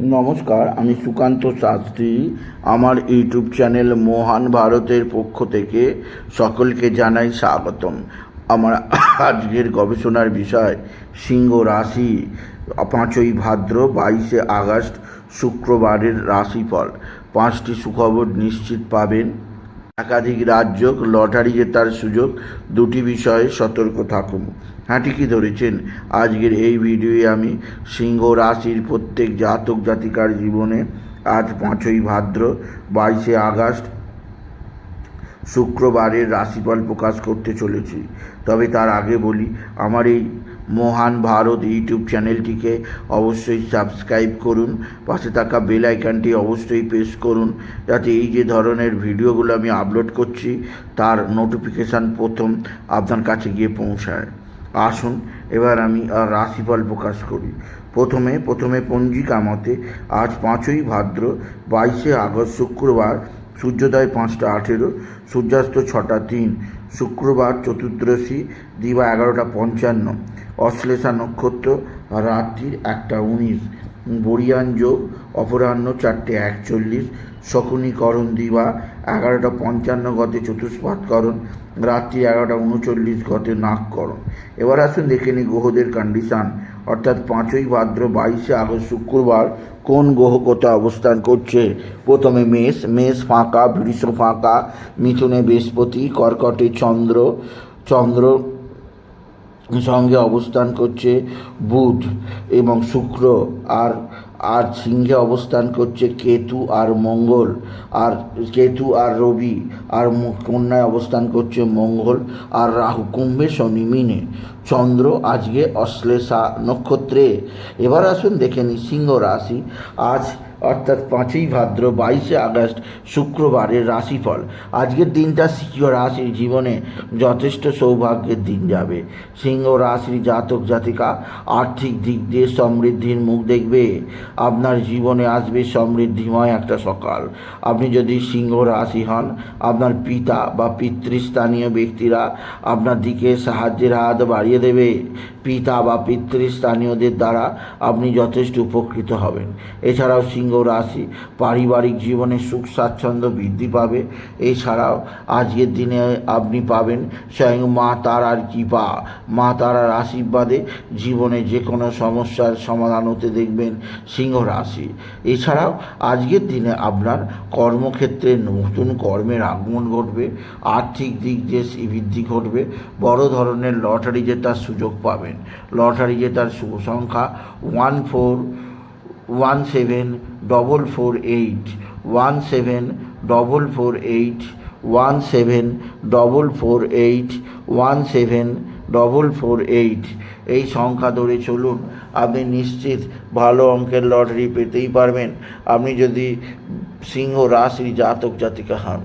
নমস্কার, আমি সুকান্ত শাস্ত্রী। আমার ইউটিউব চ্যানেল মহান ভারতের পক্ষ থেকে সকলকে জানাই স্বাগতম। আমার আজকের গবেষণার বিষয়, সিংহ রাশি, পাঁচই ভাদ্র বাইশে আগস্ট, শুক্রবারের রাশিফল। পাঁচটি সুখবর নিশ্চিত পাবেন। একাধিক রাজ্য লটারি জেতার সুযোগ, দুটি বিষয়ে সতর্ক থাকুন। হ্যাঁ ঠিকই ধরেছেন? আজকের এই ভিডিওয়ে আমি সিংহ রাশির প্রত্যেক জাতক জাতিকার জীবনে আজ পাঁচই ভাদ্র, বাইশে আগস্ট, শুক্রবারের রাশিফল প্রকাশ করতে চলেছি। তবে তার আগে বলি, আমার এই মহান ভারত ইউটিউব চ্যানেলটিকে অবশ্যই সাবস্ক্রাইব করুন, পাশে থাকা বেল আইকনটি অবশ্যই প্রেস করুন, যাতে এই যে ধরনের ভিডিওগুলো আমি আপলোড করছি, তার নোটিফিকেশান প্রথম আপনার কাছে গিয়ে পৌঁছায়। আসুন, এবার আমি রাশিফল প্রকাশ করি। প্রথমে প্রথমে পঞ্জিকা মতে, আজ পাঁচই ভাদ্র, বাইশে আগস্ট শুক্রবার, সূর্যোদয় পাঁচটা আঠেরো, সূর্যাস্ত ছটা তিন, শুক্রবার চতুর্দশী, দিবা এগারোটা পঞ্চান্ন। অশ্লেষা নক্ষত্র রাত্রির একটা উনিশ। বরিয়ান যোগ অপরাহ্ন চারটে একচল্লিশ, শকুনীকরণ দিবা এগারোটা পঞ্চান্ন গতে চতুষ্পাতকরণ, রাত্রি এগারোটা উনচল্লিশ গতে নাককরণ এবার আসুন দেখে নিই গ্রহদের কন্ডিশান অর্থাৎ পাঁচই ভাদ্র বাইশে আগস্ট শুক্রবার কোন গ্রহ কোথায় অবস্থান করছে? প্রথমে মেষ মেষ ফাঁকা, বৃষ ফাঁকা, মিথুনে বৃহস্পতি, কর্কটে চন্দ্র চন্দ্র সঙ্গে অবস্থান করছে বুধ এবং শুক্র। আর আর সিংহে অবস্থান করছে কেতু আর মঙ্গল। আর কেতু আর রবি। আর কন্যায় অবস্থান করছে মঙ্গল। আর রাহু কুম্ভে শনি মিনে। চন্দ্র আজকে অশ্লেষা নক্ষত্রে। এবার আসুন দেখে নিই সিংহ রাশি। আজ অর্থাৎ পাঁচই ভাদ্র বাইশে আগস্ট শুক্রবারের রাশিফল। আজকের দিনটা সিংহ রাশির জীবনে যথেষ্ট সৌভাগ্যের দিন যাবে। সিংহ রাশির জাতক জাতিকা আর্থিক দিক দিয়ে সমৃদ্ধির মুখ দেখবে। আপনার জীবনে আসবে সমৃদ্ধিময় একটা সকাল। আপনি যদি সিংহ রাশি হন, আপনার পিতা বা পিতৃস্থানীয় ব্যক্তিরা আপনার দিকে সাহায্যের হাত বাড়িয়ে দেবে। পিতা বা পিতৃস্থানীয়দের দ্বারা আপনি যথেষ্ট উপকৃত হবেন। এছাড়াও সিংহ রাশি, পারিবারিক জীবনে সুখ স্বাচ্ছন্দ্য বৃদ্ধি পাবে। এছাড়াও আজকের দিনে আপনি পাবেন স্বয়ং মা তারার কৃপা মা তারার আশীর্বাদে জীবনে যে কোনো সমস্যার সমাধান হতে দেখবেন সিংহ রাশি। এছাড়াও আজকের দিনে আপনার কর্মক্ষেত্রে নতুন কর্মের আগমন ঘটবে। আর্থিক দিক দিয়ে বৃদ্ধি ঘটবে। বড় ধরনের লটারি জেতার সুযোগ পাবেন। লটারি জেতার শুভ সংখ্যা one four one seven double four eight one seven double four eight one seven double four eight one seven double four eight এই সংখ্যা ধরে চলুন, আপনি নিশ্চিত ভালো অঙ্কের লটারি পেতেই পারবেন। আপনি যদি সিংহ রাশির জাতক জাতিকা হন।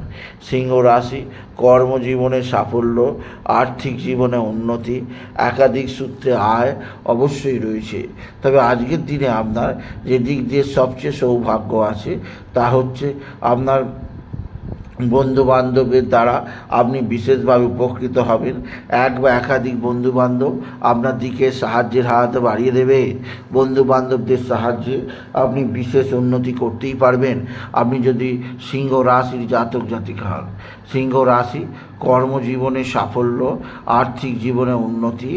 সিংহ রাশি কর্মজীবনে সাফল্য, আর্থিক জীবনে উন্নতি, একাধিক সূত্রে আয় অবশ্যই রয়েছে। তবে আজকের দিনে আপনার যে দিক দিয়ে সবচেয়ে সৌভাগ্য আছে তা হচ্ছে আপনার বন্ধু বান্ধবের দ্বারা আপনি বিশেষভাবে উপকৃত হবেন। এক বা একাধিক বন্ধুবান্ধব আপনার দিকে সাহায্যের হাত বাড়িয়ে দেবে। বন্ধুবান্ধবদের সাহায্যে আপনি বিশেষ উন্নতি করতেই পারবেন। আপনি যদি সিংহ রাশির জাতক জাতিকা হন, সিংহ রাশি কর্মজীবনে সাফল্য, আর্থিক জীবনে উন্নতি,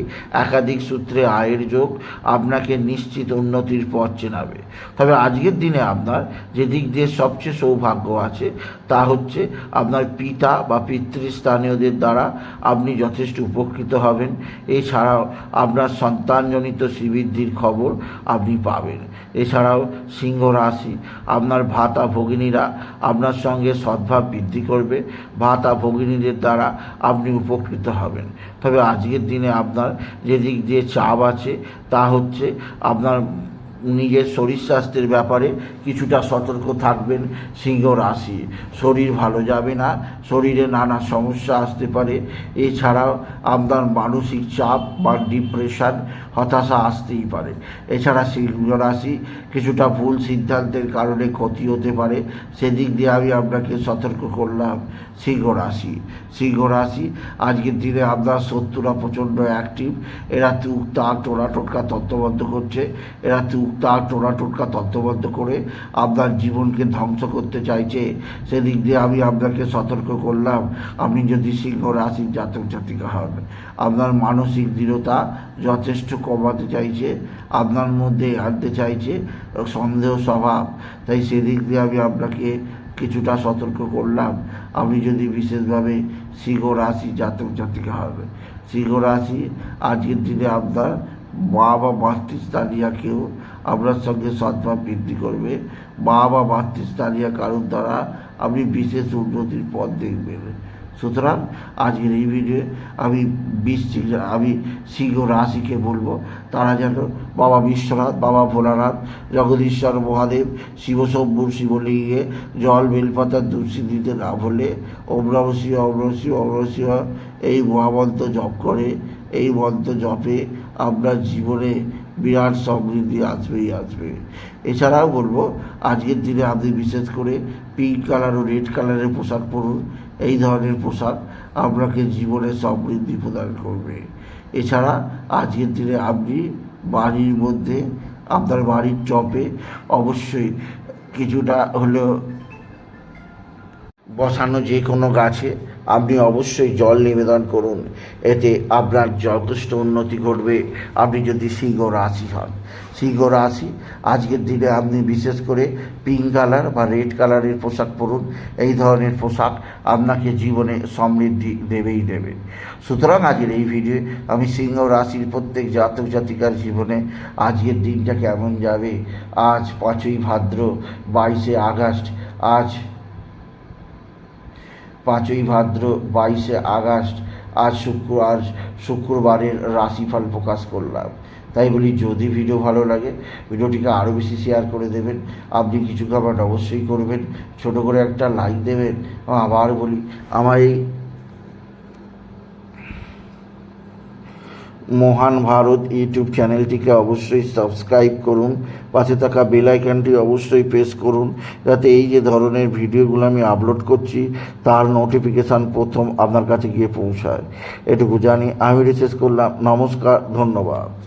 একাধিক সূত্রে আয়ের যোগ আপনাকে নিশ্চিত উন্নতির পথ চেনাবে। তবে আজকের দিনে আপনার যে দিক দিয়ে সবচেয়ে সৌভাগ্য আছে, তা হচ্ছে আপনার পিতা বা পিতৃস্থানীয়দের দ্বারা আপনি যথেষ্ট উপকৃত হবেন। এছাড়াও আপনার সন্তানজনিত শ্রীবৃদ্ধির খবর আপনি পাবেন। এছাড়াও সিংহ রাশি, আপনার ভাতা ভগিনীরা আপনার সঙ্গে সদ্ভাব বৃদ্ধি করবে। ভাতা ভগিনীদের দ্বারা আপনি উপকৃত হবেন। তবে আজকের দিনে আপনার যেদিক দিয়ে চাপ আছে তা হচ্ছে আপনার নিজের শরীর স্বাস্থ্যের ব্যাপারে কিছুটা সতর্ক থাকবেন সিংহ রাশি। শরীর ভালো যাবে না, শরীরে নানা সমস্যা আসতে পারে। এছাড়াও আপনার মানসিক চাপ বা ডিপ্রেশন হতাশা আসতেই পারে। এছাড়া সিংহ রাশি কিছুটা ভুল সিদ্ধান্তের কারণে ক্ষতি হতে পারে। সেদিক দিয়ে আমি আপনাকে সতর্ক করলাম সিংহ রাশি। সিংহ রাশি আজকের দিনে আপনার শত্রুরা প্রচণ্ড অ্যাক্টিভ এরা তুক তাক টোনা টোটকা তত্ত্ববদ্ধ করছে। এরা তুক টুকটাক টোনা টোটকা তত্ত্ববদ্ধ করে আপনার জীবনকে ধ্বংস করতে চাইছে, সেদিক দিয়ে আমি আপনাকে সতর্ক করলাম। আপনি যদি সিংহ রাশির জাতক জাতিকা হন, আপনার মানসিক দৃঢ়তা যথেষ্ট কমাতে চাইছে, আপনার মধ্যে আনতে চাইছে সন্দেহ স্বভাব। তাই সেদিক দিয়ে আমি আপনাকে কিছুটা সতর্ক করলাম। আপনি যদি বিশেষভাবে সিংহ রাশি জাতক জাতিকা হবে সিংহ রাশি আজকের দিনে আপনার মা বা মাতৃস্থানীয় কেউ আপনার সঙ্গে সদ্ভাব বৃদ্ধি করবে। মা বা মাতৃস্থানীয় কারোর দ্বারা আপনি বিশেষ উন্নতির পথ দেখবেন। সুতরাং আজকের এই ভিডিও আমি বৃশ্চিক আমি সিংহ রাশিকে বলব, তারা যেন বাবা বিশ্বনাথ, বাবা ভোলানাথ, জগদীশ্বর মহাদেব শিবশম্ভুর শিবলিঙ্গে জল বেলপাতার দূষি দিতে না ভুলে অমরাবসী অমরসী অমরসী এই মহামন্ত্র জপ করে, এই মন্ত্র জপে আপনার জীবনে বিরাট সমৃদ্ধি আসবেই আসবে। এছাড়াও বলব, আজকের দিনে আপনি বিশেষ করে পিঙ্ক কালার ও রেড কালারের পোশাক পরুন। এই ধরনের পোশাক আপনাকে জীবনে সমৃদ্ধি প্রদান করবে। এছাড়া আজকের দিনে আপনি বাড়ির মধ্যে, আপনার বাড়ির চপে অবশ্যই কিছুটা হলেও বসানো যে কোনো গাছে আপনি অবশ্যই জল নিবেদন করুন। এতে আপনার যথেষ্ট উন্নতি ঘটবে। আপনি যদি সিংহ রাশি হন, সিংহ রাশি, আজকের দিনে আপনি বিশেষ করে পিঙ্ক কালার বা রেড কালারের পোশাক পরুন। এই ধরনের পোশাক আপনাকে জীবনে সমৃদ্ধি দেবেই দেবে। সুতরাং আজকের এই ভিডিও আমি সিংহ রাশির প্রত্যেক জাতক জাতিকার জীবনে আজকের দিনটা কেমন যাবে? আজ পাঁচই ভাদ্র, বাইশে আগস্ট, আজ পাঁচই ভাদ্র বাইশে আগস্ট আজ শুক্রবার শুক্রবারের রাশিফল প্রকাশ করলাম। তাই বলি, যদি ভিডিও ভালো লাগে, ভিডিওটিকে আরও বেশি শেয়ার করে দেবেন। আপনি কিছু কমেন্ট অবশ্যই করবেন। ছোট করে একটা লাইক দেবেন। আবার বলি, আমার এই মহান ভারত ইউটিউব চ্যানেলটিকে অবশ্যই সাবস্ক্রাইব করুন। পাশে থাকা বেল অবশ্যই প্রেস করুন, যাতে এই যে ধরনের ভিডিওগুলো আমি আপলোড করছি, তার নোটিফিকেশান প্রথম আপনার কাছে গিয়ে পৌঁছায়। এটুকু জানি, আমি রিসেস করলাম। নমস্কার, ধন্যবাদ।